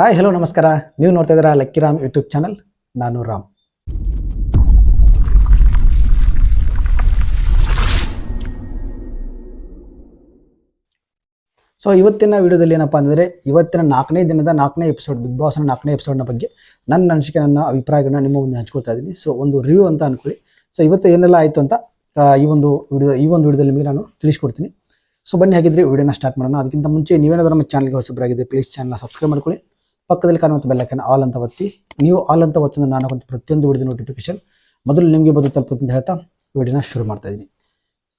Hi hello ನಮಸ್ಕಾರ. ನೀವು ನೋಡ್ತಾ ಇದ್ದೀರಾ ಲಕ್ಕಿ ರಾಮ್ ಯೂಟ್ಯೂಬ್ ಚಾನಲ್ ನಾನು ರಾಮ್. ಸೊ ಇವತ್ತಿನ ವಿಡಿಯೋದಲ್ಲಿ ಏನಪ್ಪ ಅಂದರೆ ಇವತ್ತಿನ ನಾಲ್ಕನೇ ದಿನದ ನಾಲ್ಕನೇ ಎಪಿಸೋಡ್ ಬಿಗ್ ಬಾಸ್ನ ನಾಲ್ಕನೇ ಎಪಿಸೋಡ್ನ ಬಗ್ಗೆ ನನ್ನ ಅನಿಸಿಕೆ, ನನ್ನ ಅಭಿಪ್ರಾಯಗಳನ್ನ ನಿಮ್ಮ ಮುಂದೆ ಹಂಚ್ಕೊಳ್ತಾ ಇದ್ದೀನಿ. ಸೊ ಒಂದು ರಿವ್ಯೂ ಅಂತ ಅನ್ಕೊಳ್ಳಿ. ಸೊ ಇವತ್ತು ಏನೆಲ್ಲ ಆಯಿತು ಅಂತ ಈ ಒಂದು ವಿಡಿಯೋ, ಈ ಒಂದು ವಿಡಿಯೋದಲ್ಲಿ ನಿಮಗೆ ನಾನು ತಿಳಿಸ್ಕೊಡ್ತೀನಿ. ಸೊ ಬನ್ನಿ, ಹಾಗಿದ್ರೆ ವಿಡಿಯೋನ ಸ್ಟಾರ್ಟ್ ಮಾಡೋಣ. ಅದಕ್ಕಿಂತ ಮುಂಚೆ ನೀವೇನಾದರೂ ನಮ್ಮ ಚಾನಲ್ಗೆ ಹೊಸಬರಾಗಿದೆ ಪ್ಲೀಸ್ ಚಾನಲ್ನ ಸಬ್ಸ್ಕ್ರೈಬ್ ಮಾಡ್ಕೊಳ್ಳಿ. ಪಕ್ಕದಲ್ಲಿ ಕಾಣುವಂಥ ಬೆಲ್ಲಕ್ಕನ್ನು ಆಲ್ ಅಂತ ಒತ್ತಿ. ನೀವು ಆಲ್ ಅಂತ ಒತ್ತಿದ ನಾನು ಒಂದು ಪ್ರತಿಯೊಂದು ವಿಡಿಯೋ ನೋಟಿಫಿಕೇಶನ್ ಮೊದಲು ನಿಮಗೆ ಬಂದು ತಲುಪುತ್ತೆ ಅಂತ ಹೇಳ್ತಾ ವಿಡಿಯೋನ ಶುರು ಮಾಡ್ತಾ ಇದ್ದೀನಿ.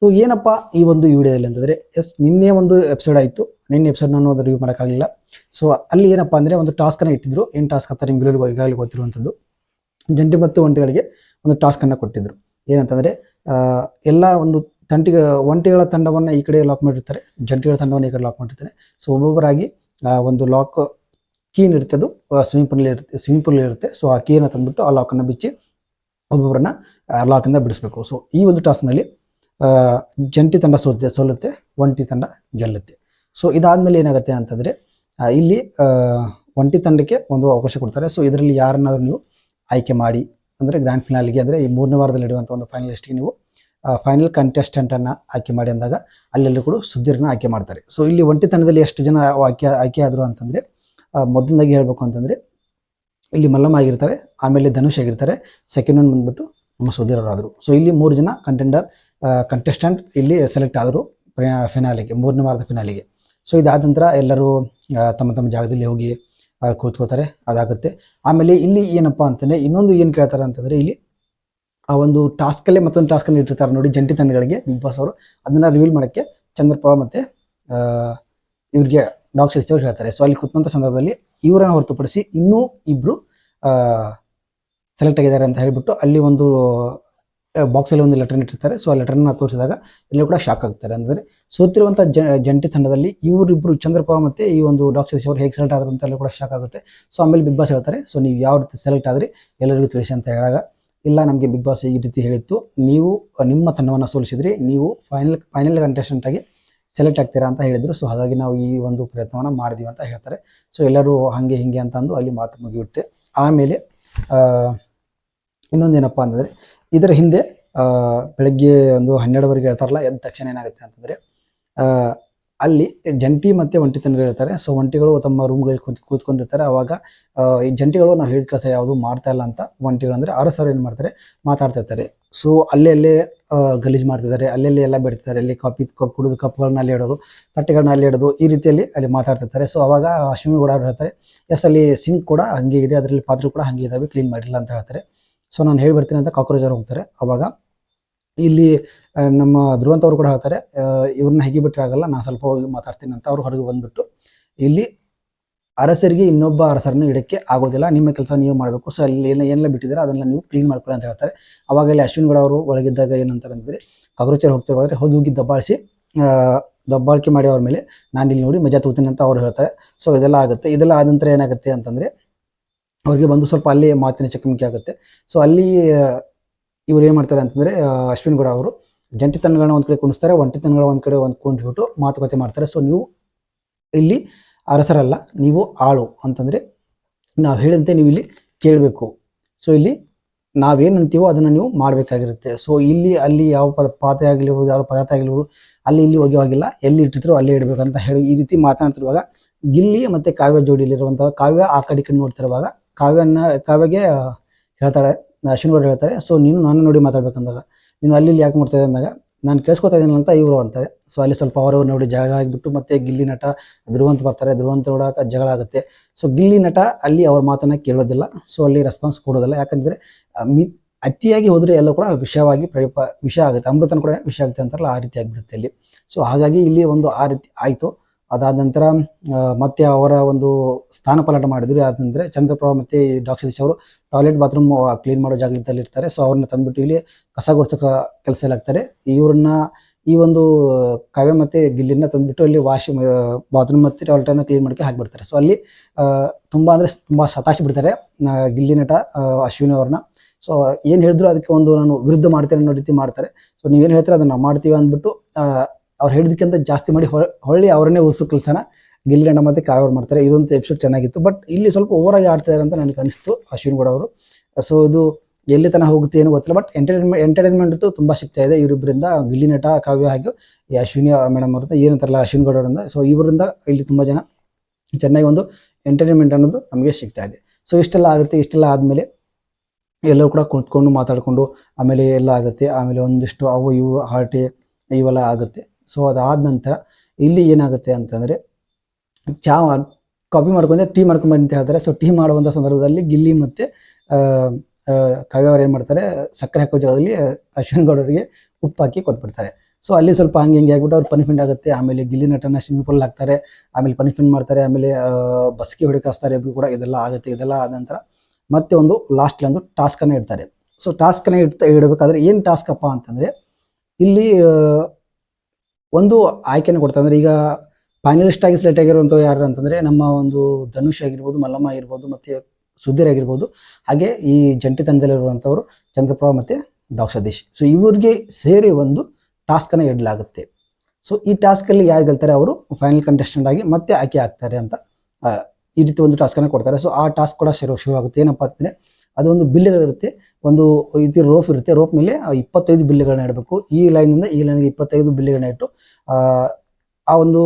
ಸೊ ಏನಪ್ಪ ಈ ಒಂದು ವಿಡಿಯೋದಲ್ಲಿ ಅಂತಂದರೆ ಎಸ್ ನಿನ್ನೆ ಒಂದು ಎಪಿಸೋಡ್ ಆಯಿತು. ನಿನ್ನೆ ಎಪಿಸೋಡ್ ನಾನು ಅದು ರಿವ್ಯೂ ಮಾಡೋಕ್ಕಾಗಲಿಲ್ಲ. ಸೊ ಅಲ್ಲಿ ಏನಪ್ಪ ಅಂದರೆ ಒಂದು ಟಾಸ್ಕನ್ನು ಇಟ್ಟಿದ್ರು. ಏನು ಟಾಸ್ಕ್ ಅಂತ ನಿಮ್ಗೆ ಈಗಾಗಲೇ ಗೊತ್ತಿರುವಂಥದ್ದು. ಜಂಟಿ ಮತ್ತು ಒಂಟಿಗಳಿಗೆ ಒಂದು ಟಾಸ್ಕನ್ನು ಕೊಟ್ಟಿದ್ದರು ಏನಂತಂದರೆ ಎಲ್ಲ ಒಂದು ತಂಟಿಗೆ, ಒಂಟಿಗಳ ತಂಡವನ್ನು ಈ ಕಡೆ ಲಾಕ್ ಮಾಡಿರ್ತಾರೆ. ಜಂಟಿಗಳ ತಂಡವನ್ನು ಈ ಕಡೆ ಲಾಕ್ ಮಾಡಿರ್ತಾರೆ. ಸೊ ಒಬ್ಬೊಬ್ಬರಾಗಿ ಒಂದು ಲಾಕ್ ಕೀನ್ ಇರುತ್ತೆ ಅದು ಸ್ವಿಮ್ಮಿಂಗ್ ಪೂಲ್ ಇರುತ್ತೆ ಸ್ವಿಮ್ಮಿಂಗ್ ಪೂಲ್ ಇರುತ್ತೆ. ಸೊ ಆ ಕೀನ ತಂದ್ಬಿಟ್ಟು ಆ ಲಾಕನ್ನು ಬಿಚ್ಚಿ ಒಬ್ಬೊಬ್ಬರನ್ನ ಲಾಕಿಂದ ಬಿಡಿಸ್ಬೇಕು. ಸೊ ಈ ಒಂದು ಟಾಸ್ಕ್ನಲ್ಲಿ ಜಂಟಿ ತಂಡ ಸೋತೆ ಸೋಲುತ್ತೆ, ಒಂಟಿ ತಂಡ ಗೆಲ್ಲುತ್ತೆ. ಸೊ ಇದಾದ್ಮೇಲೆ ಏನಾಗುತ್ತೆ ಅಂತಂದರೆ ಇಲ್ಲಿ ಒಂಟಿ ತಂಡಕ್ಕೆ ಒಂದು ಅವಕಾಶ ಕೊಡ್ತಾರೆ. ಸೊ ಇದರಲ್ಲಿ ಯಾರನ್ನಾದರೂ ನೀವು ಆಯ್ಕೆ ಮಾಡಿ, ಅಂದರೆ ಗ್ರ್ಯಾಂಡ್ ಫಿನಾಲಿಗೆ ಅಂದರೆ ಈ ಮೂರನೇ ವಾರದಲ್ಲಿ ನಡೆಯುವಂಥ ಒಂದು ಫೈನಲಿಸ್ಟ್ಗೆ ನೀವು ಫೈನಲ್ ಕಂಟೆಸ್ಟೆಂಟನ್ನು ಆಯ್ಕೆ ಮಾಡಿ ಅಂದಾಗ, ಅಲ್ಲೆಲ್ಲರೂ ಕೂಡ ಸುದ್ದಿರನ್ನ ಆಯ್ಕೆ ಮಾಡ್ತಾರೆ. ಸೊ ಇಲ್ಲಿ ಒಂಟಿ ತಂಡದಲ್ಲಿ ಎಷ್ಟು ಜನ ಆಯ್ಕೆ ಆಯ್ಕೆ ಆದರು ಅಂತಂದರೆ ಮೊದಲನೇದಾಗಿ ಹೇಳಬೇಕು ಅಂತಂದರೆ, ಇಲ್ಲಿ ಮಲ್ಲಮ್ಮ ಆಗಿರ್ತಾರೆ, ಆಮೇಲೆ ಧನುಷ್ ಆಗಿರ್ತಾರೆ ಸೆಕೆಂಡ್ ಒನ್ ಬಂದ್ಬಿಟ್ಟು ನಮ್ಮ ಸೋದರರಾದರು ಸೊ ಇಲ್ಲಿ ಮೂರು ಜನ ಕಂಟೆಂಡರ್ ಕಂಟೆಸ್ಟೆಂಟ್ ಇಲ್ಲಿ ಸೆಲೆಕ್ಟ್ ಆದರು ಫಿನಾಲಿಗೆ ಮೂರನೇ ವಾರದ ಫಿನಾಲಿಗೆ ಸೊ ಇದಾದ ನಂತರ ಎಲ್ಲರೂ ತಮ್ಮ ತಮ್ಮ ಜಾಗದಲ್ಲಿ ಹೋಗಿ ಕೂತ್ಕೋತಾರೆ, ಅದಾಗುತ್ತೆ. ಆಮೇಲೆ ಇಲ್ಲಿ ಏನಪ್ಪ ಅಂತಂದರೆ, ಇನ್ನೊಂದು ಏನು ಕೇಳ್ತಾರೆ ಅಂತಂದರೆ, ಇಲ್ಲಿ ಆ ಒಂದು ಟಾಸ್ಕಲ್ಲೇ ಮತ್ತೊಂದು ಟಾಸ್ಕಲ್ಲಿ ಇಟ್ಟಿರ್ತಾರೆ ನೋಡಿ, ಜಂಟಿ ತಂಡಗಳಿಗೆ, ಬಿಗ್ ಬಾಸ್ ಅವರು. ಅದನ್ನು ರಿವೀಲ್ ಮಾಡೋಕ್ಕೆ ಚಂದ್ರಪ್ಪ ಮತ್ತು ಇವ್ರಿಗೆ ಡಾಕ್ಟರ್ ಸಿಸ್ಟರ್ ಹೇಳ್ತಾರೆ. ಸೊ ಅಲ್ಲಿ ಕೂತಂಥ ಸಂದರ್ಭದಲ್ಲಿ ಇವರನ್ನು ಹೊರತುಪಡಿಸಿ ಇನ್ನೂ ಇಬ್ಬರು ಸೆಲೆಕ್ಟ್ ಆಗಿದ್ದಾರೆ ಅಂತ ಹೇಳಿಬಿಟ್ಟು ಅಲ್ಲಿ ಒಂದು ಬಾಕ್ಸಲ್ಲಿ ಒಂದು ಲೆಟರ್ ಇಟ್ಟಿರ್ತಾರೆ. ಸೊ ಆ ಲೆಟರ್ನ ತೋರಿಸಿದಾಗ ಎಲ್ಲರೂ ಕೂಡ ಶಾಕ್ ಆಗ್ತಾರೆ. ಅಂದರೆ ಸೋತಿರುವಂಥ ಜಂಟಿ ತಂಡದಲ್ಲಿ ಇವರಿಬ್ಬರು ಚಂದ್ರಪ್ಪ ಮತ್ತು ಈ ಒಂದು ಡಾಕ್ಟರ್ ಅವರು ಹೇಗೆ ಸೆಲೆಕ್ಟ್ ಆದ್ರು ಅಂತ ಎಲ್ಲ ಕೂಡ ಶಾಕ್ ಆಗುತ್ತೆ. ಸೊ ಆಮೇಲೆ ಬಿಗ್ ಬಾಸ್ ಹೇಳ್ತಾರೆ. ಸೊ ನೀವು ಯಾವ ರೀತಿ ಸೆಲೆಕ್ಟ್ ಆದರೆ ಎಲ್ಲರಿಗೂ ತಿಳಿಸಿ ಅಂತ ಹೇಳಿದಾಗ, ಇಲ್ಲ, ನಮಗೆ ಬಿಗ್ ಬಾಸ್ ಈ ರೀತಿ ಹೇಳಿತ್ತು. ನೀವು ನಿಮ್ಮ ತಂಡವನ್ನು ಸೋಲಿಸಿದ್ರಿ. ನೀವು ಫೈನಲ್ ಫೈನಲ್ ಕಂಟೆಸ್ಟೆಂಟ್ ಆಗಿ ಸೆಲೆಕ್ಟ್ ಆಗ್ತೀರಾ ಅಂತ ಹೇಳಿದರು. ಸೊ ಹಾಗಾಗಿ ನಾವು ಈ ಒಂದು ಪ್ರಯತ್ನವನ್ನು ಮಾಡಿದ್ವಿ ಅಂತ ಹೇಳ್ತಾರೆ. ಸೊ ಎಲ್ಲರೂ ಹಾಗೆ ಹೀಗೆ ಅಂತ ಅಂದು ಅಲ್ಲಿ ಮಾತು ಮುಗಿಯುತ್ತೆ. ಆಮೇಲೆ ಆ, ಇನ್ನೊಂದೇನಪ್ಪ ಅಂತಂದರೆ ಇದರ ಹಿಂದೆ ಬೆಳಗ್ಗೆ ಒಂದು ಹನ್ನೆರಡುವರೆಗೆ ಹೇಳ್ತಾರಲ್ಲ ಎದ್ದ ತಕ್ಷಣ ಏನಾಗುತ್ತೆ ಅಂತಂದರೆ ಅಲ್ಲಿ ಜಂಟಿ ಮತ್ತು ಒಂಟಿ ತಂಡಗಳು ಇರ್ತಾರೆ. ಸೊ ಒಂಟಿಗಳು ತಮ್ಮ ರೂಮ್ಗಳಲ್ಲಿ ಕೂತ್ ಕೂತ್ಕೊಂಡಿರ್ತಾರೆ. ಅವಾಗ ಆ, ಈ ಜಂಟಿಗಳು ನಾವು ಹೇಳಿದ ಕೆಲಸ ಯಾವುದು ಮಾಡ್ತಾ ಇಲ್ಲ ಅಂತ ಒಂಟಿಗಳು ಅಂದರೆ ಅರಸರು ಏನು ಮಾಡ್ತಾರೆ? ಮಾತಾಡ್ತಾ ಇರ್ತಾರೆ. ಸೊ ಅಲ್ಲೇ ಅಲ್ಲೇ ಗಲೀಜು ಮಾಡ್ತಿದ್ದಾರೆ ಅಲ್ಲೆಲ್ಲಿ ಎಲ್ಲ ಬಿಡ್ತಿದ್ದಾರೆ. ಅಲ್ಲಿ ಕಾಪಿ ಕಪ್ ಕುಡಿದು ಕಪ್ಗಳನ್ನ ಅಲ್ಲಿ ಇಡೋದು ತಟ್ಟೆಗಳನ್ನ ಅಲ್ಲಿ ಇಡೋದು ಈ ರೀತಿಯಲ್ಲಿ ಅಲ್ಲಿ ಮಾತಾಡ್ತಿರ್ತಾರೆ ಸೊ ಅವಾಗ ಅಶ್ವಿನಿ ಕೂಡ ಹೇಳ್ತಾರೆ ಎಸ್ ಅಲ್ಲಿ ಸಿಂಕ್ ಕೂಡ ಹಂಗೆ ಇದೆ. ಅದರಲ್ಲಿ ಪಾತ್ರೆ ಕೂಡ ಹಂಗೆ ಇದಾವೆ. ಕ್ಲೀನ್ ಮಾಡಿಲ್ಲ ಅಂತ ಹೇಳ್ತಾರೆ. ಸೊ ನಾನು ಹೇಳಿ ಬರ್ತೀನಿ ಅಂತ ಕಾಕ್ರೋಚ್ ಹೋಗ್ತಾರೆ. ಅವಾಗ ಇಲ್ಲಿ ನಮ್ಮ ಧ್ರುವಂತ ಅವರು ಕೂಡ ಹೇಳ್ತಾರೆ ಇವ್ರನ್ನ ಹೇಗೆ ಬಿಟ್ಟರೆ ಆಗಲ್ಲ ನಾನು ಸ್ವಲ್ಪ ಹೋಗಿ ಮಾತಾಡ್ತೀನಿ ಅಂತ ಅವ್ರು ಹೊರಗೆ ಬಂದ್ಬಿಟ್ಟು, ಇಲ್ಲಿ ಅರಸರಿಗೆ ಇನ್ನೊಬ್ಬ ಅರಸರನ್ನು ಇಡಕ್ಕೆ ಆಗೋದಿಲ್ಲ, ನಿಮ್ಮ ಕೆಲಸ ನೀವು ಮಾಡಬೇಕು ಸೊ ಅಲ್ಲಿ ಏನ, ಏನೆಲ್ಲ ಬಿಟ್ಟಿದ್ದಾರೆ, ಅದನ್ನೆಲ್ಲ ನೀವು ಕ್ಲೀನ್ ಮಾಡ್ಕೊಳ್ಳಿ ಅಂತ ಹೇಳ್ತಾರೆ. ಅವಾಗ ಇಲ್ಲಿ ಅಶ್ವಿನ್ ಗೌಡ ಅವರು ಒಳಗಿದ್ದಾಗ ಏನಂತಾರೆ ಅಂದರೆ ಕಾಕ್ರೋಚರ್ ಹೋಗ್ತಿರುವಾದ್ರೆ ಹೋಗಿ ಹೋಗಿ ದಬ್ಬಾಳಿಸಿ ದಬ್ಬಾಳಿಕೆ ಮಾಡಿ ಅವ್ರ ಮೇಲೆ, ನಾನು ಇಲ್ಲಿ ನೋಡಿ ಮಜಾ ತಗೋತೀನಿ ಅಂತ ಅವ್ರು ಹೇಳ್ತಾರೆ. ಸೊ ಇದೆಲ್ಲ ಆಗುತ್ತೆ. ಇದೆಲ್ಲ ಆದ ನಂತರ ಏನಾಗುತ್ತೆ ಅಂತಂದರೆ, ಅವ್ರಿಗೆ ಬಂದು ಸ್ವಲ್ಪ ಅಲ್ಲಿ ಮಾತಿನ ಚಕಮಕಿ ಆಗುತ್ತೆ. ಸೊ ಅಲ್ಲಿ ಇವ್ರು ಏನು ಮಾಡ್ತಾರೆ ಅಂತಂದರೆ ಅಶ್ವಿನ್ ಗೌಡ ಅವರು ಜಂಟಿ ತಂಡಗಳನ್ನ ಒಂದು ಕಡೆ ಕುಣಿಸ್ತಾರೆ ಒಂಟಿ ಒಂದು ಕಡೆ ಒಂದು ಕುಣಿಸ್ಬಿಟ್ಟು ಮಾತುಕತೆ ಮಾಡ್ತಾರೆ. ಸೊ ನೀವು ಇಲ್ಲಿ ಅರಸರಲ್ಲ, ನೀವು ಆಳು ಅಂತಂದರೆ ನಾವು ಹೇಳಿದಂತೆ ನೀವು ಇಲ್ಲಿ ಕೇಳಬೇಕು. ಸೊ ಇಲ್ಲಿ ನಾವೇನು ಅಂತೀವೋ ಅದನ್ನು ನೀವು ಮಾಡಬೇಕಾಗಿರುತ್ತೆ. ಸೊ ಇಲ್ಲಿ, ಅಲ್ಲಿ ಯಾವ ಪದ ಪಾತ್ರೆ ಆಗಿರ್ಬೋದು ಯಾವ ಪದಾರ್ಥ ಆಗಿರ್ಬೋದು, ಅಲ್ಲಿ ಇಲ್ಲಿ ಹೋಗಿವಾಗಿಲ್ಲ ಎಲ್ಲಿ ಇಟ್ಟಿದ್ರು ಅಲ್ಲೇ ಇಡಬೇಕಂತ ಹೇಳಿ ಈ ರೀತಿ ಮಾತನಾಡ್ತಿರುವಾಗ ಗಿಲ್ಲಿ ಮತ್ತು ಕಾವ್ಯ ಜೋಡಿಯಲ್ಲಿರುವಂಥ ಕಾವ್ಯ ಆ ಕಡೆ ಕಡೆ ನೋಡ್ತಿರುವಾಗ ಕಾವ್ಯನ, ಕಾವ್ಯಗೆ ಹೇಳ್ತಾಳೆ ಅಶ್ವಿನ್ ಹೇಳ್ತಾರೆ ಸೊ ನೀನು ನಾನು ನೋಡಿ ಮಾತಾಡ್ಬೇಕಂದಾಗ, ನೀನು ಅಲ್ಲಿ ಯಾಕೆ ಮಾಡ್ತಾ ಇದ್ದೆ ಅಂದಾಗ, ನಾನು ಕೇಳಿಸ್ಕೊತಾ ಇದ್ದೀನಿ ಅಂತ ಇವರು ಅಂತಾರೆ. ಸೊ ಅಲ್ಲಿ ಸ್ವಲ್ಪ ಅವರವ್ರು ನೋಡಿ ಜಗಳ ಆಗಿಬಿಟ್ಟು ಮತ್ತೆ ಗಿಲ್ಲಿ ನಟ, ಧ್ರುವಂತ್ ಬರ್ತಾರೆ. ಧ್ರುವಂತ ನೋಡಕ್ಕೆ ಜಗಳ ಆಗುತ್ತೆ. ಸೊ ಗಿಲ್ಲಿ ನಟ ಅಲ್ಲಿ ಅವ್ರ ಮಾತನ್ನ ಕೇಳೋದಿಲ್ಲ. ಸೊ ಅಲ್ಲಿ ರೆಸ್ಪಾನ್ಸ್ ಕೊಡೋದಿಲ್ಲ. ಯಾಕಂದ್ರೆ ಮಿ, ಅತಿಯಾಗಿ ಹೋದರೆ ಎಲ್ಲ ಕೂಡ ವಿಷಯವಾಗಿ ಪ್ರಯಪ ವಿಷ ಆಗುತ್ತೆ. ಅಮೃತನ ಕೂಡ ವಿಷ ಆಗುತ್ತೆ ಅಂತಾರಲ್ಲ, ಆ ರೀತಿ ಆಗಿಬಿಡುತ್ತೆ ಇಲ್ಲಿ ಸೊ ಹಾಗಾಗಿ ಇಲ್ಲಿ ಒಂದು ಆ ರೀತಿ ಆಯಿತು. ಅದಾದ ನಂತರ ಮತ್ತೆ ಅವರ ಒಂದು ಸ್ಥಾನ ಪಲಾಟ ಮಾಡಿದ್ರು. ಯಾಕಂದರೆ ಚಂದ್ರಪ್ರಭಾ ಮತ್ತು ಡಾಕ್ಟರ್ ಸತೀಶ್ ಅವರು ಟಾಯ್ಲೆಟ್ ಬಾತ್ರೂಮ್ ಕ್ಲೀನ್ ಮಾಡೋ ಜಾಗದಲ್ಲಿ ಇರ್ತಾರೆ. ಸೊ ಅವ್ರನ್ನ ತಂದ್ಬಿಟ್ಟು ಇಲ್ಲಿ ಕಸ ಗುಡ್ಸಕ ಕೆಲಸ ಎಲ್ಲಾಗ್ತಾರೆ ಇವ್ರನ್ನ ಈ ಒಂದು ಕಾವ್ಯ ಮತ್ತು ಗಿಲ್ಲಿನ ತಂದ್ಬಿಟ್ಟು ಅಲ್ಲಿ ವಾಶ್ ಬಾತ್ರೂಮ್ ಮತ್ತು ಟಾಯ್ಲೆಟನ್ನು ಕ್ಲೀನ್ ಮಾಡೋಕ್ಕೆ ಹಾಕಿಬಿಡ್ತಾರೆ. ಸೊ ಅಲ್ಲಿ ತುಂಬ ಅಂದರೆ ತುಂಬ ಸತಾಶಿ ಬಿಡ್ತಾರೆ ಗಿಲ್ಲಿ ನಟ ಅಶ್ವಿನಿ ಅವ್ರನ್ನ. ಸೊ ಏನು ಹೇಳಿದ್ರು ಅದಕ್ಕೆ ಒಂದು ನಾನು ವಿರುದ್ಧ ಮಾಡ್ತೇನೆ ಅನ್ನೋ ರೀತಿ ಮಾಡ್ತಾರೆ. ಸೊ ನೀವೇನು ಹೇಳ್ತೀರ ಅದನ್ನು ಮಾಡ್ತೀವಿ ಅಂದ್ಬಿಟ್ಟು ಅವ್ರು ಹೇಳಿದಕ್ಕಿಂತ ಜಾಸ್ತಿ ಮಾಡಿ ಹೊಳ್- ಹೊಳ್ಳಿ ಅವರನ್ನೇ ಉಸು ಕೆಲಸನ. ಗಿಲ್ಲಿ ನಟ ಮತ್ತು ಕಾವ್ಯ ಮಾಡ್ತಾರೆ. ಇದೊಂದು ಎಪಿಸೋಡ್ ಚೆನ್ನಾಗಿತ್ತು. ಬಟ್ ಇಲ್ಲಿ ಸ್ವಲ್ಪ ಓವರಾಗಿ ಆಡ್ತಿದ್ದಾರೆ ಅಂತ ನನಗೆ ಅನಿಸ್ತು ಅಶ್ವಿನ್ ಗೌಡ ಅವರು. ಸೊ ಇದು ಎಲ್ಲಿ ತನಕ ಹೋಗುತ್ತೆ ಏನು ಗೊತ್ತಿಲ್ಲ. ಬಟ್ ಎಂಟರ್ಟೈನ್ಮೆಂಟ್ ಎಂಟರ್ಟೈನ್ಮೆಂಟ್ ತುಂಬ ಸಿಗ್ತಾ ಇದೆ ಇವರಿಬ್ಬರಿಂದ ಗಿಲ್ಲಿ ನಟ, ಕಾವ್ಯ ಹಾಗೂ ಈ ಅಶ್ವಿನಿ ಮೇಡಮ್ ಅವ್ರಿಂದ ಏನಂತಾರಲ್ಲ ಅಶ್ವಿನ್ ಗೌಡ ಅವರಿಂದ ಸೊ ಇವರಿಂದ ಇಲ್ಲಿ ತುಂಬ ಜನ ಚೆನ್ನಾಗಿ ಒಂದು ಎಂಟರ್ಟೈನ್ಮೆಂಟ್ ಅನ್ನೋದು ನಮಗೆ ಸಿಗ್ತಾ ಇದೆ. ಸೊ ಇಷ್ಟೆಲ್ಲ ಆಗುತ್ತೆ. ಇಷ್ಟೆಲ್ಲ ಆದಮೇಲೆ ಎಲ್ಲರೂ ಕೂಡ ಕುಂತ್ಕೊಂಡು ಮಾತಾಡಿಕೊಂಡು ಆಮೇಲೆ ಎಲ್ಲ ಆಗುತ್ತೆ. ಆಮೇಲೆ ಒಂದಿಷ್ಟು ಅವು ಇವು, ಹಾರ್ಟಿ ಇವೆಲ್ಲ ಆಗುತ್ತೆ. ಸೊ ಅದಾದ ನಂತರ ಇಲ್ಲಿ ಏನಾಗುತ್ತೆ ಅಂತಂದರೆ ಚಹಾ ಕಾಪಿ ಮಾಡ್ಕೊಂಡೆ, ಟೀ ಮಾಡ್ಕೊಂಬಂದು ಅಂತ ಹೇಳ್ತಾರೆ. ಸೊ ಟೀ ಮಾಡುವಂಥ ಸಂದರ್ಭದಲ್ಲಿ ಗಿಲ್ಲಿ ಮತ್ತು ಕಾವ್ಯ ಅವ್ರು ಏನು ಮಾಡ್ತಾರೆ, ಸಕ್ಕರೆ ಹಾಕೋ ಜಾಗದಲ್ಲಿ ಅಶ್ವಿನ್ ಗೌಡರಿಗೆ ಉಪ್ಪು ಹಾಕಿ ಕೊಟ್ಬಿಡ್ತಾರೆ. ಸೊ ಅಲ್ಲಿ ಸ್ವಲ್ಪ ಹಂಗೆ ಹಿಂಗೆ ಆಗ್ಬಿಟ್ಟು ಅವ್ರು ಪನಿಷ್ಮೆಂಟ್ ಆಗುತ್ತೆ. ಆಮೇಲೆ ಗಿಲ್ಲಿ ನಟನ ಸ್ವಿಮ್ಮಿಂಗ್ ಪೂಲ್ ಹಾಕ್ತಾರೆ ಆಮೇಲೆ ಪನಿಷ್ಮೆಂಟ್ ಮಾಡ್ತಾರೆ. ಆಮೇಲೆ ಬಸ್ಗೆ ಹೊಡಿಕಾಸ್ತಾರೆ ಕೂಡ. ಇದೆಲ್ಲ ಆಗುತ್ತೆ, ಇದೆಲ್ಲ ಆದ ನಂತರ ಮತ್ತೆ ಒಂದು ಲಾಸ್ಟ್ಲಿ ಒಂದು ಟಾಸ್ಕನ್ನು ಇಡ್ತಾರೆ. ಸೊ ಟಾಸ್ಕನ್ನು ಇಡ್ತಾ ಇಡಬೇಕಾದ್ರೆ ಏನು ಟಾಸ್ಕಪ್ಪ ಅಂತಂದರೆ, ಇಲ್ಲಿ ಒಂದು ಆಯ್ಕೆನ ಕೊಡ್ತಾರೆ. ಅಂದರೆ ಈಗ ಫೈನಲಿಸ್ಟ್ ಆಗಿ ಸೆಲೆಕ್ಟ್ ಆಗಿರುವಂಥವ್ರು ಯಾರು ಅಂತಂದರೆ ನಮ್ಮ ಒಂದು ಧನುಷ್ ಆಗಿರ್ಬೋದು, ಮಲ್ಲಮ್ಮ ಆಗಿರ್ಬೋದು, ಮತ್ತು ಸುಧೀರ್ ಆಗಿರ್ಬೋದು. ಹಾಗೆ ಈ ಜಂಟಿ ತಂಡದಲ್ಲಿರುವಂಥವ್ರು ಚಂದ್ರಪ್ರಭಾ ಮತ್ತು ಡಾಕ್ಟರ್ ಸತೀಶ್. ಸೊ ಇವ್ರಿಗೆ ಸೇರಿ ಒಂದು ಟಾಸ್ಕನ್ನು ಇಡಲಾಗುತ್ತೆ. ಸೊ ಈ ಟಾಸ್ಕಲ್ಲಿ ಯಾರು ಗೆಲ್ತಾರೆ? ಅವರು ಫೈನಲ್ ಕಂಟೆಸ್ಟೆಂಟ್ ಆಗಿ ಮತ್ತೆ ಆಯ್ಕೆ ಆಗ್ತಾರೆ ಅಂತ ಈ ರೀತಿ ಒಂದು ಟಾಸ್ಕನ್ನು ಕೊಡ್ತಾರೆ. ಸೊ ಆ ಟಾಸ್ಕ್ ಕೂಡ ಶುರು ಶುರುವಾಗುತ್ತೆ. ಏನಪ್ಪ ಅಂತಂದರೆ ಅದು ಒಂದು ಬಿಲ್ಗಳಿರುತ್ತೆ ಒಂದು ಇದು ರೋಪ್ ಇರುತ್ತೆ. ರೋಪ್ ಮೇಲೆ ಇಪ್ಪತ್ತೈದು ಬಿಲ್ಲೆಗಳನ್ನ ಇಡಬೇಕು. ಈ ಲೈನಿಂದ ಈ ಲೈನ್ಗೆ ಇಪ್ಪತ್ತೈದು ಬಿಲ್ಲೆಗಳನ್ನ ಇಟ್ಟು ಆ, ಒಂದು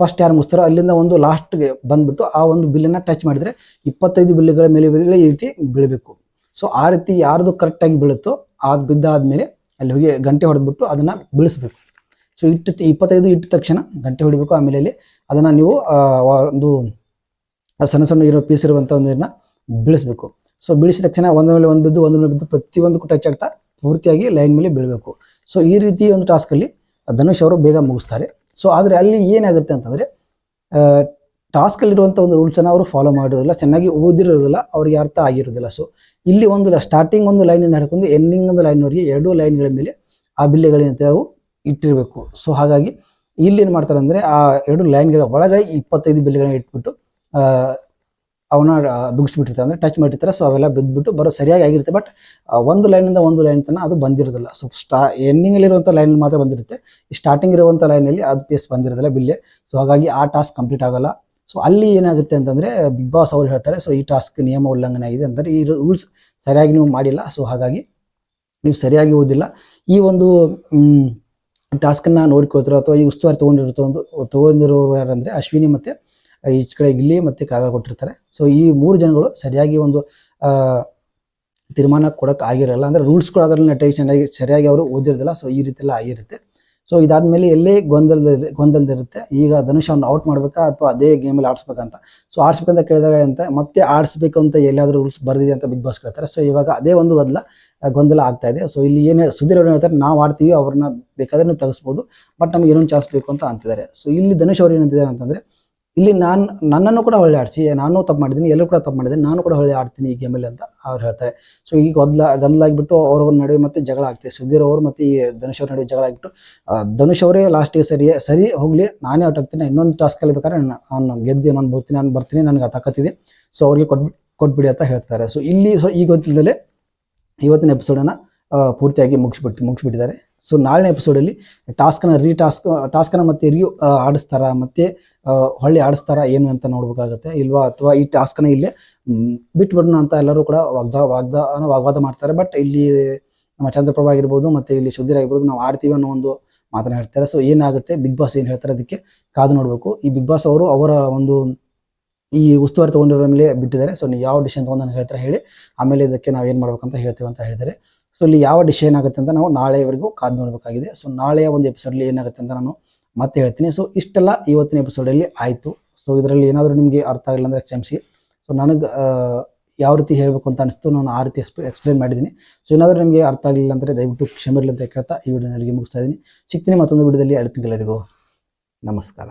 ಫಸ್ಟ್ ಯಾರು ಮುಗಿಸ್ತಾರೋ ಅಲ್ಲಿಂದ ಒಂದು ಲಾಸ್ಟ್ಗೆ ಬಂದ್ಬಿಟ್ಟು ಆ ಒಂದು ಬಿಲ್ಲನ್ನು ಟಚ್ ಮಾಡಿದರೆ ಇಪ್ಪತ್ತೈದು ಬಿಲ್ಗಳ ಮೇಲೆ ಮೇಲೆ ಈ ರೀತಿ ಬೀಳಬೇಕು. ಸೊ ಆ ರೀತಿ ಯಾರ್ದು ಕರೆಕ್ಟಾಗಿ ಬೀಳುತ್ತೋ ಅದು ಬಿದ್ದಾದ್ಮೇಲೆ ಅಲ್ಲಿ ಹೋಗಿ ಗಂಟೆ ಹೊಡೆದ್ಬಿಟ್ಟು ಅದನ್ನು ಬೀಳಿಸ್ಬೇಕು. ಸೊ ಇಟ್ಟು ಇಪ್ಪತ್ತೈದು ಇಟ್ಟ ತಕ್ಷಣ ಗಂಟೆ ಹೊಡಿಬೇಕು. ಆಮೇಲೆ ಅಲ್ಲಿ ಅದನ್ನು ನೀವು ಒಂದು ಸಣ್ಣ ಸಣ್ಣ ಇರೋ ಪೀಸ್ ಇರುವಂಥ ಒಂದನ್ನ ಬೀಳಿಸ್ಬೇಕು. ಸೊ ಬೀಳಿಸಿದ ತಕ್ಷಣ ಒಂದ್ರ ಮೇಲೆ ಒಂದು ಬಿದ್ದು ಒಂದ್ರ ಮೇಲೆ ಬಿದ್ದು ಪ್ರತಿಯೊಂದಕ್ಕೂ ಟಚ್ ಆಗ್ತಾ ಪೂರ್ತಿಯಾಗಿ ಲೈನ್ ಮೇಲೆ ಬೀಳಬೇಕು. ಸೊ ಈ ರೀತಿ ಒಂದು ಟಾಸ್ಕಲ್ಲಿ ಧನುಷ್ ಅವರು ಬೇಗ ಮುಗಿಸ್ತಾರೆ. ಸೊ ಆದರೆ ಅಲ್ಲಿ ಏನಾಗುತ್ತೆ ಅಂತಂದರೆ ಟಾಸ್ಕಲ್ಲಿರುವಂಥ ಒಂದು ರೂಲ್ಸನ್ನು ಅವರು ಫಾಲೋ ಮಾಡೋದಿಲ್ಲ ಚೆನ್ನಾಗಿ ಓದಿರೋದಿಲ್ಲ, ಅವ್ರಿಗೆ ಅರ್ಥ ಆಗಿರೋದಿಲ್ಲ. ಸೊ ಇಲ್ಲಿ ಒಂದು ಸ್ಟಾರ್ಟಿಂಗ್ ಒಂದು ಲೈನಿಂದ ಹಿಡ್ಕೊಂಡು ಎಂಡಿಂಗ್ ಒಂದು ಲೈನ್ವರೆಗೆ ಎರಡೂ ಲೈನ್ಗಳ ಮೇಲೆ ಆ ಬಿಲ್ಲೆಗಳಿಂದ ಅವು ಇಟ್ಟಿರಬೇಕು. ಸೊ ಹಾಗಾಗಿ ಇಲ್ಲಿ ಏನು ಮಾಡ್ತಾರೆ ಅಂದರೆ, ಆ ಎರಡು ಲೈನ್ಗಳ ಒಳಗೆ ಇಪ್ಪತ್ತೈದು ಬಿಲ್ಲೆಗಳನ್ನ ಇಟ್ಬಿಟ್ಟು ಅವನ್ನ ದುಗಿಸ್ಬಿಟ್ಟಿರ್ತಾರೆ. ಅಂದರೆ ಟಚ್ ಮಾಡಿರ್ತಾರೆ. ಸೊ ಅವೆಲ್ಲ ಬಿದ್ದುಬಿಟ್ಟು ಬರೋ ಸರಿಯಾಗಿ ಆಗಿರುತ್ತೆ. ಬಟ್ ಒಂದು ಲೈನಿಂದ ಒಂದು ಲೈನ್ ತನಕ ಅದು ಬಂದಿರೋದಿಲ್ಲ. ಸೊ ಸ್ಟಾ ಎಂಡಿಂಗಲ್ಲಿರುವಂಥ ಲೈನ್ ಮಾತ್ರ ಬಂದಿರುತ್ತೆ. ಈ ಸ್ಟಾರ್ಟಿಂಗ್ ಇರುವಂಥ ಲೈನಲ್ಲಿ ಅದು ಪೇಸ್ ಬಂದಿರೋದಿಲ್ಲ ಬಿಲ್ಲೆ. ಸೊ ಹಾಗಾಗಿ ಆ ಟಾಸ್ಕ್ ಕಂಪ್ಲೀಟ್ ಆಗೋಲ್ಲ. ಸೊ ಅಲ್ಲಿ ಏನಾಗುತ್ತೆ ಅಂತಂದರೆ ಬಿಗ್ ಬಾಸ್ ಅವರು ಹೇಳ್ತಾರೆ ಸೊ ಈ ಟಾಸ್ಕ್ ನಿಯಮ ಉಲ್ಲಂಘನೆ ಆಗಿದೆ ಅಂದರೆ ಈ ರೂಲ್ಸ್ ಸರಿಯಾಗಿ ನೀವು ಮಾಡಿಲ್ಲ. ಸೊ ಹಾಗಾಗಿ ನೀವು ಸರಿಯಾಗಿ ಓದಿಲ್ಲ. ಈ ಒಂದು ಟಾಸ್ಕನ್ನು ನೋಡ್ಕೊಳ್ತಿರೋ ಅಥವಾ ಈ ಉಸ್ತುವಾರಿ ತೊಗೊಂಡಿರೋ ಒಂದು ತೊಗೊಂಡಿರೋರು ಯಾರಂದರೆ, ಅಶ್ವಿನಿ ಮತ್ತು ಈಚ ಕಡೆ ಇಲ್ಲಿ ಮತ್ತು ಕಾಗ ಕೊಟ್ಟಿರ್ತಾರೆ. ಸೊ ಈ ಮೂರು ಜನಗಳು ಸರಿಯಾಗಿ ಒಂದು ತೀರ್ಮಾನ ಕೊಡೋಕೆ ಆಗಿರಲ್ಲ. ಅಂದರೆ ರೂಲ್ಸ್ಗಳು ಅದರಲ್ಲಿ ನೆಟ್ಟಗೆ ಆಗಿ ಸರಿಯಾಗಿ ಅವರು ಓದಿರೋದಿಲ್ಲ. ಸೊ ಈ ರೀತಿ ಎಲ್ಲ ಆಗಿರುತ್ತೆ. ಸೊ ಇದಾದಮೇಲೆ ಎಲ್ಲೇ ಗೊಂದಲ ಗೊಂದಲದಿರುತ್ತೆ. ಈಗ ಧನುಷ್ ಅವ್ನ ಔಟ್ ಮಾಡಬೇಕಾ ಅಥವಾ ಅದೇ ಗೇಮಲ್ಲಿ ಆಡಿಸ್ಬೇಕಂತ ಸೊ ಆಡಿಸ್ಬೇಕಂತ ಕೇಳಿದಾಗ ಅಂತ ಮತ್ತೆ ಆಡಿಸ್ಬೇಕು ಅಂತ ಎಲ್ಲಾದರೂ ರೂಲ್ಸ್ ಬರ್ದಿದೆ ಅಂತ ಬಿಗ್ ಬಾಸ್ ಕೇಳ್ತಾರೆ. ಸೊ ಇವಾಗ ಅದೇ ಒಂದು ಬದಲ ಗೊಂದಲ ಆಗ್ತಾ ಇದೆ. ಸೊ ಇಲ್ಲಿ ಏನೇ, ಸುಧೀರ್ ಅವ್ರು ಹೇಳ್ತಾರೆ, ನಾವು ಆಡ್ತೀವಿ, ಅವ್ರನ್ನ ಬೇಕಾದ್ರೆ ನೀವು ತೆಗೆಸ್ಬೋದು. ಬಟ್ ನಮ್ಗೆ ಇನ್ನೊಂದು ಚಾನ್ಸ್ ಬೇಕು ಅಂತ ಅಂತಿದ್ದಾರೆ. ಸೊ ಇಲ್ಲಿ ಧನುಷ್ ಅವ್ರು ಏನಂತಿದ್ದಾರೆ ಅಂತಂದರೆ ಇಲ್ಲಿ ನಾನು, ನನ್ನನ್ನು ಕೂಡ ಹೊಳ್ಳೆ ಆಡಿಸಿ, ನಾನು ತಪ್ಪು ಮಾಡಿದ್ದೀನಿ, ಎಲ್ಲರೂ ಕೂಡ ತಪ್ಪು ಮಾಡಿದ್ದೀನಿ ನಾನು ಕೂಡ ಹೊಳ್ಳೆ ಆಡ್ತೀನಿ ಈ ಗೇಮಲ್ಲಿ ಅಂತ ಅವ್ರು ಹೇಳ್ತಾರೆ. ಸೊ ಈಗ ಗೊದ್ಲ ಆಗಿಬಿಟ್ಟು ಅವ್ರವ್ರ ನಡುವೆ ಮತ್ತೆ ಜಗಳ ಆಗ್ತೀವಿ ಸುಧೀರ್ ಅವರು ಮತ್ತು ಈ ಧನುಷ್ ಅವ್ರ ನಡುವೆ ಜಗಳ ಆಗಿಬಿಟ್ಟು ಧನುಷ್ ಅವರೇ ಲಾಸ್ಟಿಗೆ ಸರಿ ಸರಿ ಹೋಗಲಿ, ನಾನೇ ಔಟ್ ಆಗ್ತೀನಿ, ಇನ್ನೊಂದು ಟಾಸ್ಕ್ ಬೇಕಾದ್ರೆ ನಾನು ಗೆದ್ದು ನಾನು ಬರ್ತೀನಿ ನಾನು ಬರ್ತೀನಿ, ನನಗೆ ಆ ತಾಕತ್ತಿದೆ ಸೊ ಅವ್ರಿಗೆ ಕೊಟ್ಬಿಟ್ಟು ಕೊಟ್ಬಿಡಿ ಅಂತ ಹೇಳ್ತಾರೆ ಸೊ ಇಲ್ಲಿ ಸೊ ಈ ಗೊತ್ತಿಲ್ಲದಲ್ಲೇ ಇವತ್ತಿನ ಎಪಿಸೋಡನ್ನು ಪೂರ್ತಿಯಾಗಿ ಮುಗಿಸ್ಬಿಟ್ಟು ಮುಗಿಸ್ಬಿಟ್ಟಿದ್ದಾರೆ. ಸೊ ನಾಳೆ ಎಪಿಸೋಡಲ್ಲಿ ಟಾಸ್ಕನ್ನು ರೀ ಟಾಸ್ಕ್ ಟಾಸ್ಕನ್ನು ಮತ್ತೆ ರಿ ಆಡಿಸ್ತಾರ, ಮತ್ತೆ ಹೊಳ್ಳಿ ಆಡಿಸ್ತಾರ, ಏನು ಅಂತ ನೋಡ್ಬೇಕಾಗತ್ತೆ, ಇಲ್ವಾ? ಅಥವಾ ಈ ಟಾಸ್ಕನ್ನ ಇಲ್ಲೇ ಬಿಟ್ಬಿಡೋಣ ಅಂತ ಎಲ್ಲರೂ ಕೂಡ ವಾಗ್ದ, ವಾಗ್ದಾ ವಾಗ್ವಾದ ಮಾಡ್ತಾರೆ. ಬಟ್ ಇಲ್ಲಿ ನಮ್ಮ ಚಂದ್ರಪ್ರಭಾ ಆಗಿರ್ಬೋದು, ಮತ್ತು ಇಲ್ಲಿ ಸುಧೀರ್ ಆಗಿರ್ಬೋದು, ನಾವು ಆಡ್ತೀವಿ ಅನ್ನೋ ಒಂದು ಮಾತನ್ನ ಹೇಳ್ತಾರೆ. ಸೊ ಏನಾಗುತ್ತೆ? ಬಿಗ್ ಬಾಸ್ ಏನು ಹೇಳ್ತಾರೆ? ಅದಕ್ಕೆ ಕಾದು ನೋಡಬೇಕು. ಈ ಬಿಗ್ ಬಾಸ್ ಅವರು ಅವರ ಒಂದು, ಈ ಉಸ್ತುವಾರಿ ತಗೊಂಡಿರೋ ಮೇಲೆ ಬಿಟ್ಟಿದ್ದಾರೆ. ಸೊ ನೀವು ಯಾವ ಡಿಸಿಷನ್ ತೊಗೊಂಡು ನನಗೆ ಹೇಳ್ತಾರೆ ಹೇಳಿ. ಆಮೇಲೆ ಇದಕ್ಕೆ ನಾವು ಏನು ಮಾಡ್ಬೇಕಂತ ಹೇಳ್ತೀವಿ ಅಂತ ಹೇಳಿದ್ದಾರೆ. ಸೊ ಇಲ್ಲಿ ಯಾವ ಡಿಶ್ ಆಗುತ್ತೆ ಅಂತ ನಾವು ನಾಳೆವರೆಗೂ ಕಾದು ನೋಡಬೇಕಾಗಿದೆ. ಸೊ ನಾಳೆಯ ಒಂದು ಎಪಿಸೋಡಲ್ಲಿ ಏನಾಗುತ್ತೆ ಅಂತ ನಾನು ಮತ್ತೆ ಹೇಳ್ತೀನಿ. ಸೊ ಇಷ್ಟೆಲ್ಲ ಇವತ್ತಿನ ಎಪಿಸೋಡಲ್ಲಿ ಆಯಿತು. ಸೊ ಇದರಲ್ಲಿ ಏನಾದರೂ ನಿಮಗೆ ಅರ್ಥ ಆಗಿಲ್ಲ ಅಂದರೆ ಕ್ಷಮಿಸಿ. ಸೊ ನನಗೆ ಯಾವ ರೀತಿ ಹೇಳಬೇಕು ಅಂತ ಅನಿಸ್ತು ನಾನು ಆ ರೀತಿ ಎಕ್ಸ್ಪ್ಲೇ ಎಕ್ಸ್ಪ್ಲೇನ್ ಮಾಡಿದ್ದೀನಿ. ಸೊ ಏನಾದರೂ ನಿಮಗೆ ಅರ್ಥ ಆಗಲಿಲ್ಲ ಅಂದರೆ ದಯವಿಟ್ಟು ಕ್ಷಮೆ ಅಂತ ಕೇಳ್ತಾ ಈ ವಿಡಿಯೋ ನನಗೆ ಮುಗಿಸ್ತಾ ಇದ್ದೀನಿ. ಸಿಗ್ತೀನಿ ಮತ್ತೊಂದು ವಿಡಿಯೋದಲ್ಲಿ ಎರಡು ನಮಸ್ಕಾರ.